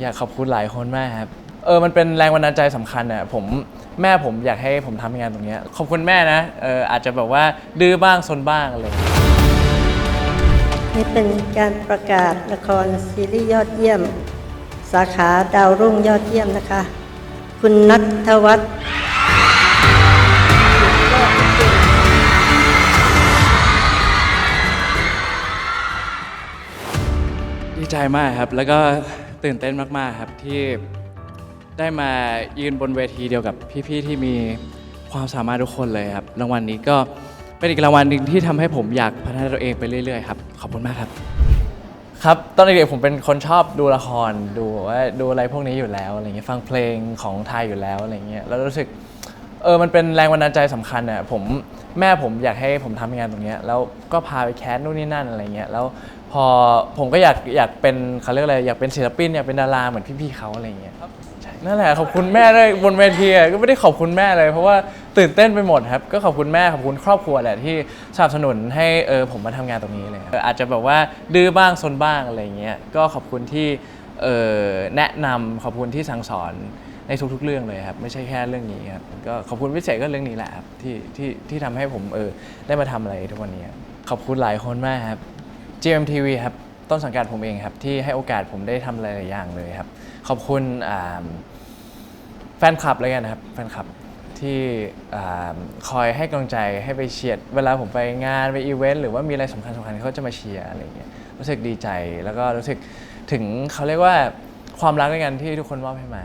อยากขอบคุณหลายคนมากครับ เออ มันเป็นแรงบันดาลใจสำคัญอะผมแม่ผมอยากให้ผมทำงานตรงนี้ ขอบคุณแม่นะ เอออาจจะแบบว่าดื้อบ้างซนบ้างอะไรเงี้ยนี่เป็นการประกาศละครซีรีส์ยอดเยี่ยม สาขาดาวรุ่งยอดเยี่ยมนะคะ คุณนัทวัฒน์ ใจมากครับ แล้วก็ตื่นเต้นมาก ๆ ครับที่ได้มายืนบนเวทีเดียวกับพี่ ๆ ที่มีความสามารถทุกคนเลยครับ รางวัลนี้ก็เป็นอีกรางวัลหนึ่งที่ทำให้ผมอยากพัฒนาตัวเองไปเรื่อย ๆ ครับ ขอบคุณมากครับ ครับ ตอนเด็กๆผมเป็นคนชอบดูละครดูว่าดูอะไรพวกนี้อยู่แล้วอะไรเงี้ยฟังเพลงของไทยอยู่แล้วอะไรเงี้ยแล้วรู้สึกเออมันเป็นแรงบันดาลใจสำคัญอะผม แม่ผมอยากให้ผมทำงานตรงเนี้ยแล้วก็พาไปแคสนู่นนี่นั่นอะไรเงี้ยแล้วพอผมก็อยากอยากเป็นเขาเรียกอะไรอยากเป็นศิลปินอยากเป็นดาราเหมือนพี่ๆเขาอะไรเงี้ยใช่นั่นแหละขอบคุณแม่เลยบนเวทีอะก็ไม่ได้ขอบคุณแม่เลย เพราะว่าตื่นเต้นไปหมดครับ ก็ขอบคุณแม่ขอบคุณครอบครัวแหละที่สนับสนุนให้เออผมมาทำงานตรงนี้เลยเอออาจจะแบบว่าดื้อบ้างซนบ้างอะไรเงี้ยก็ขอบคุณที่เออแนะนำขอบคุณที่สั่งสอน ในทุกๆเรื่องเลยครับ ไม่ใช่แค่เรื่องนี้ครับก็ขอบคุณพิเศษก็เรื่องนี้แหละครับที่ที่ที่ทำให้ผมเออได้มาทำอะไรทุกวันนี้ครับขอบคุณหลายคนมากครับ GMTV ครับต้นสังกัดผมเองครับ ที่ให้โอกาสผมได้ทำหลายๆอย่างเลยครับ ขอบคุณอ่าแฟนคลับเลยกันนะครับแฟนคลับที่อ่าคอยให้กำลังใจให้ไปเชียร์เวลาผมไปงานไปอีเวนต์หรือว่ามีอะไรสำคัญสำคัญเขาจะมาเชียร์อะไรอย่างเงี้ยรู้สึกดีใจแล้วก็รู้สึกถึงเขาเรียกว่าความรักในกันที่ทุกคนมอบให้มา